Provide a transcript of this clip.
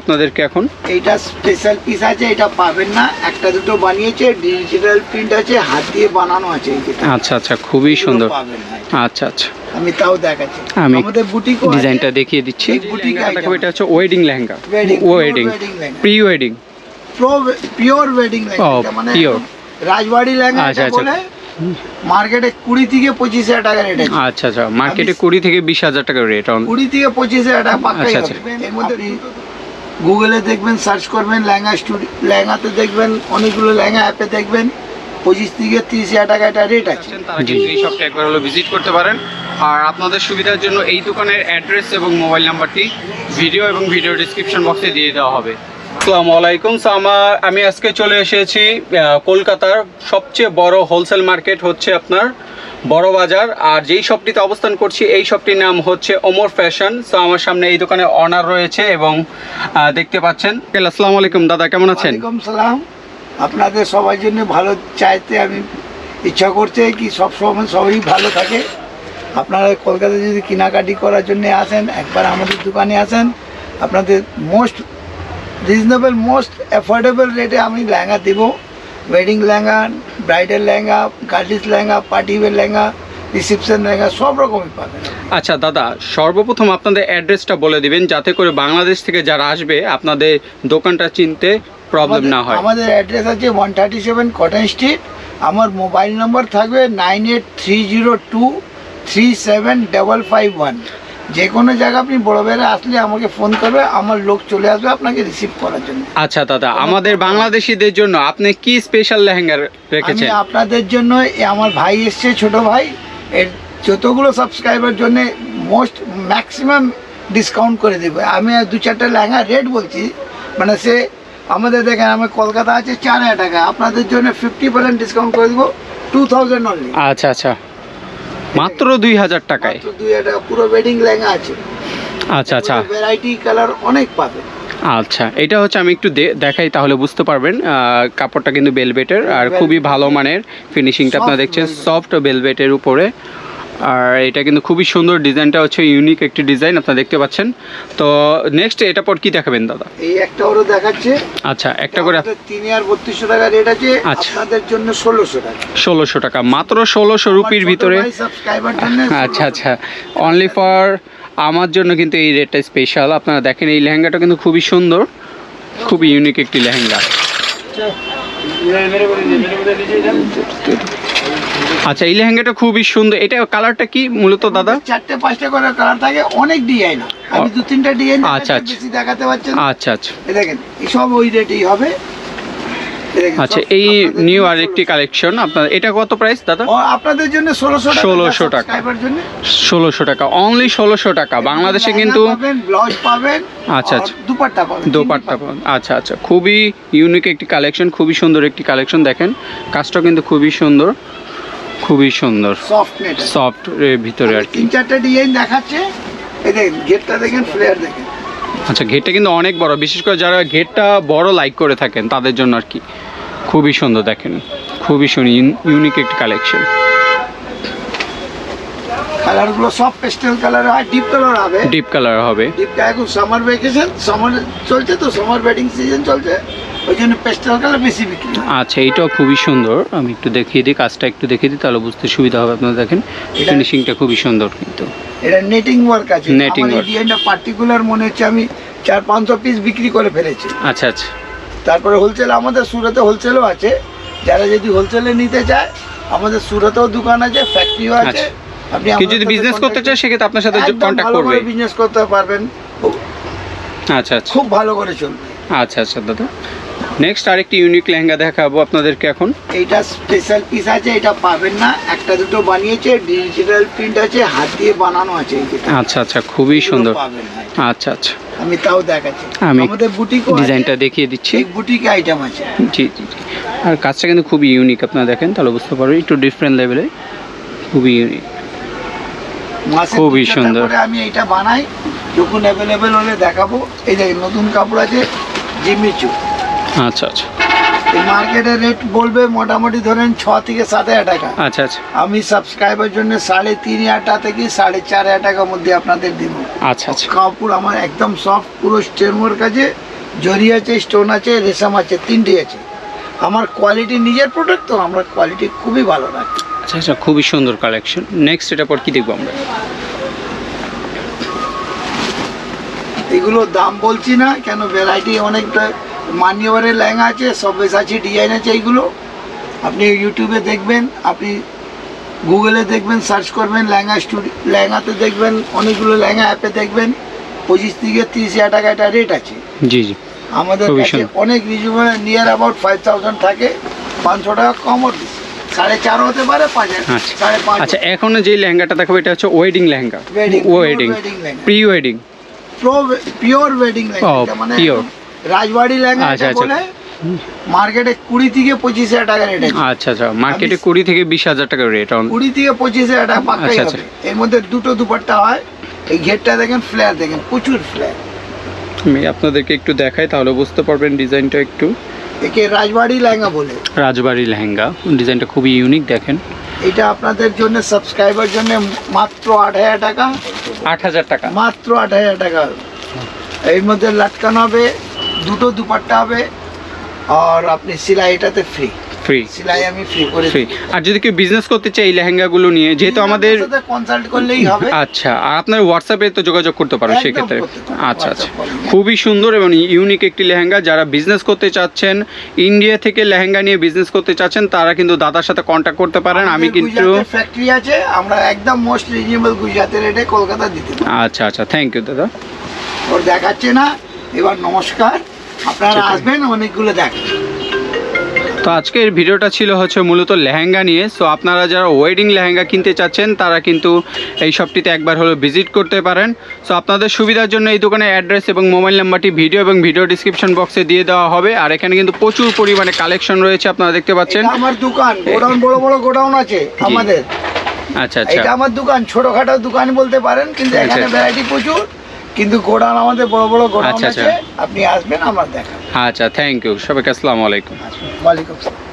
আপনাদেরকে এখন? এইটা স্পেশাল পিস আছে এটা পাবেন না। একটা দুটো বানিয়েছে ডিজিটাল প্রিন্ট আছে হাত দিয়ে বানানো আছে আচ্ছা আচ্ছা খুবই সুন্দর। আচ্ছা আচ্ছা। আমি তাও দেখাচ্ছি। আমি আমাদের বুটিক ডিজাইনটা দেখিয়ে দিচ্ছি। এটা হচ্ছে wedding lehenga. Wedding. Pre wedding pro pure wedding lehenga. মানে pure। একদম রাজবাড়ি লেহেঙ্গা আচ্ছা, আচ্ছা। মার্কেটে কুড়ি থেকে পঁচিশ হাজার টাকা রেট আছে। আচ্ছা আচ্ছা। মার্কেটে কুড়ি থেকে বিশ হাজার টাকা রেট কুড়ি থেকে পঁচিশ হাজার টাকা আচ্ছা, আচ্ছা। এর মধ্যে গুগলে দেখবেন সার্চ করবেন, ল্যাঙ্গা স্টুডিও ল্যাঙ্গাতে দেখবেন, অনেকগুলো ল্যাঙ্গা অ্যাপে দেখবেন। পঁচিশ থেকে তিরিশ হাজার টাকা একটা রেট আছে। তারা কিন্তু এই ভিজিট করতে পারেন। আর আপনাদের সুবিধার জন্য এই দোকানের অ্যাড্রেস এবং মোবাইল নাম্বারটি ভিডিও এবং ভিডিও ডিসক্রিপশন বক্সে দিয়ে দেওয়া হবে। আসসালামু আলাইকুম So, আমার আমি আজকে চলে এসেছি কলকাতার সবচেয়ে বড় হোলসেল মার্কেট হচ্ছে আপনার বড় বাজার। আর যেই শপটিতে অবস্থান করছি এই শপটির নাম হচ্ছে ওমর ফ্যাশন। সো আমার সামনে এই দোকানে অনার রয়েছে এবং দেখতে পাচ্ছেন। আসসালামু আলাইকুম দাদা কেমন আছেন? সালাম। আপনাদের সবার জন্য ভালো চাইতে আমি ইচ্ছা করছে কি সব সময় সবাই ভালো থাকে। আপনারা কলকাতায় যদি কেনাকাটি করার জন্য আসেন একবার আমাদের দোকানে আসেন। আপনাদের মোস্ট রিজনেবল মোস্ট অ্যাফোর্ডেবল রেটে আমি লেহেঙ্গা দেবো। Wedding lehenga bridal lehenga girls lehenga party wear lehenga reception lehenga সব রকমই পাবেন। আচ্ছা দাদা সর্বপ্রথম আপনাদের অ্যাড্রেসটা বলে দিবেন যাতে করে বাংলাদেশ থেকে যারা আসবে আপনাদের দোকানটা চিনতে প্রবলেম না হয়। আমাদের অ্যাড্রেস আছে one thirty seven cotton street আমার মোবাইল নম্বর থাকবে nine eight three zero two three seven double five one যে কোনো জায়গা আপনি বড় বেড়ে আসলে আমাকে ফোন করবে আমার লোক চলে আসবে আপনাকে রিসিভ করার জন্য। আচ্ছা দাদা আমাদের বাংলাদেশিদের জন্য আপনি কি স্পেশাল লেহেঙ্গা রেখেছেন? আমি আপনাদের জন্য আমার ভাই এসছে ছোট ভাই। এর যতগুলো সাবস্ক্রাইবার জন্য মোস্ট ম্যাক্সিমাম ডিসকাউন্ট করে দেবে। আমি দু চারটে লেহেঙ্গা রেট বলছি। মানে সে আমাদের দেখেন আমার কলকাতা আছে চার হাজার টাকা। আপনাদের জন্য ফিফটি পার্সেন্ট ডিসকাউন্ট করে দেবো টু থাউজেন্ড অনলি আচ্ছা আচ্ছা। মাত্র দুই হাজার টাকায়? দুই হাজার পুরো ওয়েডিং লেহেঙ্গা আছে। আচ্ছা আচ্ছা। ভ্যারাইটি কালার অনেক পাবে। আচ্ছা এটা হচ্ছে আমি একটু দেখাই তাহলে বুঝতে পারবেন। কাপড়টা কিন্তু বেলভেটের আর খুবই ভালো মানের। ফিনিশিংটা আপনারা দেখছেন। সফট বেলভেটের উপরে। আর এটা কিন্তু খুবই সুন্দর ডিজাইনটা হচ্ছে ইউনিক একটি ডিজাইন আপনারা দেখতে পাচ্ছেন। তো নেক্সট এটা পর কি দেখাবেন দাদা? এই একটা ওরও দেখাচ্ছে। আচ্ছা একটা করে তিন হাজার বত্রিশশো টাকা রেট আছে আচ্ছা। আপনাদের জন্য ষোলোশো টাকা। ষোলোশো টাকা মাত্র ষোলোশো রুপির ভিতরে। আচ্ছা আচ্ছা। অনলি ফর আমার জন্য কিন্তু এই রেটটা স্পেশাল আপনারা দেখেন এই লেহেঙ্গাটা কিন্তু খুবই সুন্দর। খুবই ইউনিক একটি লেহেঙ্গা। আচ্ছা এই লেহেঙ্গাটা খুবই সুন্দর। এটা কালারটা কি মূলত দাদা? চারটে পাঁচটা করে কালার থাকে অনেক ডিজাইন আমি দু তিনটা ডিজাইন আচ্ছা, আচ্ছা। বেশি দেখাতে পারছেন আচ্ছা আচ্ছা। এই দেখেন এই সব ওই রেটেই হবে। আচ্ছা এই নিউ জন্য আরেকটি কালেকশন আপনার এটা কত প্রাইস দাদা? আপনাদের জন্য ষোলোশো টাকা 1600 টাকা। ষোলোশো টাকা অনলি ষোলোশো টাকা। বাংলাদেশে কিন্তু ব্লাউজ পাবেন আচ্ছা, আচ্ছা। দুপাট্টা পাবেন দোপাট্টা পাবেন। আচ্ছা আচ্ছা। খুবই ইউনিক একটি কালেকশন খুবই সুন্দর একটি কালেকশন দেখেন। কাজটা কিন্তু খুবই সুন্দর। খুবই সুন্দর। সফট নেট সফট এর ভিতরে আর কি। তিন চারটে ডিজাইন দেখাচ্ছে। এই দেখেন গেটটা দেখেন ফ্লেয়ার দেখেন। আচ্ছা ঘেরটা কিন্তু অনেক বড়। বিশেষ করে যারা ঘেরটা বড় লাইক করে থাকেন তাদের জন্য আর কি। খুবই সুন্দর দেখেন। খুবই সুন্দর ইউনিক একটি কালেকশন কালারগুলো সব পেস্টেল কালার হয় ডিপ কালার হবে। ডিপ কালার হবে। ডিপ এখন সামার ভ্যাকেশন সামার চলছে তো সামার ওয়েডিং সিজন চলছে। ওই জন্য পেস্টেল কালার বেশি বিক্রি আচ্ছা এইটাও খুবই সুন্দর। আমি একটু দেখিয়ে দিই কাজটা একটু দেখিয়ে দিই তাহলে বুঝতে সুবিধা হবে আপনারা দেখেন। ফিনিশিংটা খুবই সুন্দর কিন্তু। এটা নেটিং ওয়ার্ক আছে। আমার ডিজাইনটা পার্টিকুলার মনে হচ্ছে আমি চার পাঁচশো পিস বিক্রি করে ফেলেছি। আচ্ছা আচ্ছা। তারপরে হোলসেল আমাদের সুরতে হোলসেলও আছে। যারা যদি হোলসেলে নিতে চায় আমাদের সুরতেও দোকান আছে ফ্যাক্টরিও আছে। আচ্ছা। আপনি যদি বিজনেস করতে চায় সেক্ষেত্রে আপনার সাথে কন্ট্যাক্ট করবে। বিজনেস করতে পারবেন। আচ্ছা আচ্ছা। খুব ভালো করে চলবে। আচ্ছা আচ্ছা দাদা। নেক্সট আরেকটি ইউনিক লেহেঙ্গা দেখাবো আপনাদেরকে এখন। এইটা স্পেশাল পিস আছে এটা পাবেন না। একটা দুটো বানিয়েছে ডিজিটাল প্রিন্ট আছে হাত দিয়ে বানানো আছে আচ্ছা আচ্ছা খুবই সুন্দর। আচ্ছা আচ্ছা। আমি তাও দেখাচ্ছি। আমি আমাদের বুটিক ডিজাইনটা দেখিয়ে দিচ্ছি। বুটিক আইটেম আছে। জি জি আর কাজটা কিন্তু খুবই ইউনিক আপনারা দেখেন তাহলে বুঝতে পারবেন। একটু ডিফারেন্ট লেভেলে খুবই ইউনিক খুবই সুন্দর। আমি এটা বানাই। যখন অ্যাভেলেবেল হলে দেখাবো। এই যে নতুন কাপড় আছে জিমিচু আচ্ছা আচ্ছা। মার্কেটের রেট বলবে মোটামুটি ধরেন ছ থেকে সাত হাজার টাকা। আচ্ছা আচ্ছা। আমি সাবস্ক্রাইবার জন্য সাড়ে তিন হাজার টাকা থেকে সাড়ে চার হাজার টাকার মধ্যে আপনাদের দেবো। আচ্ছা আচ্ছা। কাপড় আমার একদম সফট পুরো স্টেমোর কাছে জরি আছে স্টোন আছে রেশম আছে তিনটে আছে। আমার কোয়ালিটি নিজের প্রোডাক্ট তো আমরা কোয়ালিটি খুবই ভালো রাখি। আচ্ছা আচ্ছা খুবই সুন্দর কালেকশন নেক্সট এটা পর কি দেখব আমরা? এগুলো দাম বলছি না কেন ভ্যারাইটি অনেকটা মানিওয়ারের লেহেঙ্গা আছে সব বেশ আছে ডিজাইন আছে এইগুলো। আপনি ইউটিউবে দেখবেন আপনি গুগলে দেখবেন সার্চ করবেন লেহেঙ্গা স্টুডিও লেহেঙ্গাতে দেখবেন অনেকগুলো লেহেঙ্গা অ্যাপে দেখবেন পঁচিশ থেকে তিরিশ হাজার টাকা একটা রেট আছে। জি জি। আমাদের কাছে। অনেক reasonable near about five thousand থাকে পাঁচশো টাকা কম বেশি সাড়ে চার হতে পারে পাঁচ হাজার আচ্ছা। সাড়ে পাঁচ আচ্ছা এখন যে লেহেঙ্গাটা দেখাবো এটা হচ্ছে wedding lehenga wedding lehenga. Pre wedding pro pure wedding lehenga মানে pure। রাজবাড়ি লেহেঙ্গা আচ্ছা, আচ্ছা। বলে মার্কেটে কুড়ি থেকে পঁচিশ হাজার টাকা রেট আচ্ছা আচ্ছা। মার্কেটে কুড়ি থেকে বিশ হাজার টাকা রেট কুড়ি থেকে পঁচিশ হাজার টাকা পাক্কাই আচ্ছা, হবে। এর মধ্যে দুটো দুপাট্টা হয়। এই ঘেরটা দেখেন ফ্ল্যাট দেখেন প্রচুর ফ্ল্যাট আমি আপনাদেরকে একটু দেখাই তাহলে বুঝতে পারবেন ডিজাইনটা একটু। একে রাজবাড়ি লেহেঙ্গা বলে। রাজবাড়ি লেহেঙ্গা। ডিজাইনটা খুবই ইউনিক দেখেন। এটা আপনাদের জন্য সাবস্ক্রাইবার জন্য মাত্র আট হাজার টাকা। আট হাজার টাকা। মাত্র আট হাজার টাকা। এর মধ্যে লাটকানো হবে। দুটো দুপাট্টা হবে আর আপনি সেলাই এটাতে ফ্রি ফ্রি সেলাই আমি ফ্রি করে ফ্রি আর যদি কেউ বিজনেস করতে চাই এই লেহেঙ্গাগুলো নিয়ে যেহেতু আমাদের কনসাল্ট করলেই হবে। আচ্ছা আর আপনার হোয়াটসঅ্যাপে তো যোগাযোগ করতে পারো সেক্ষেত্রে। আচ্ছা আচ্ছা। খুবই সুন্দর এবং ইউনিক একটি লেহেঙ্গা। যারা বিজনেস করতে চাচ্ছেন ইন্ডিয়া থেকে লেহেঙ্গা নিয়ে বিজনেস করতে চাচ্ছেন তারা কিন্তু দাদার সাথে কন্ট্যাক্ট করতে পারেন। আমি কিন্তু ফ্যাক্টরি আছে আমরা একদম মোস্ট রিজনেবল রেটে কলকাতা দিতে আচ্ছা আচ্ছা। থ্যাংক ইউ দাদা। ওর দেখাচ্ছে না। এবার নমস্কার। আপনারা আসবেন অনেকগুলো দেখেন তো আজকের ভিডিওটা ছিল হচ্ছে মূলত লেহেঙ্গা নিয়ে। সো আপনারা যারা ওয়েডিং লেহেঙ্গা কিনতে চাচ্ছেন তারা কিন্তু এই শপটিতে একবার হলো ভিজিট করতে পারেন। সো আপনাদের সুবিধার জন্য এই দোকানের অ্যাড্রেস এবং মোবাইল নাম্বারটি ভিডিও এবং ভিডিও ডিসক্রিপশন বক্সে দিয়ে দেওয়া হবে। আর এখানে কিন্তু প্রচুর পরিমাণে কালেকশন রয়েছে আপনারা দেখতে পাচ্ছেন। আমার দোকান গোডাউন বড় বড় গোডাউন আছে আমাদের। আচ্ছা আচ্ছা। এটা আমার দোকান ছোটখাটো দোকান বলতে পারেন কিন্তু আচ্ছা, এখানে আচ্ছা। ভ্যারাইটি প্রচুর। কিন্তু গোডাউন আমাদের বড় বড় গোডাউন আচ্ছা, আছে। আচ্ছা। আপনি আসবেন আমার দেখা আচ্ছা থ্যাংক ইউ সবাইকে আসসালামু আলাইকুম। ওয়ালাইকুম আসসালাম।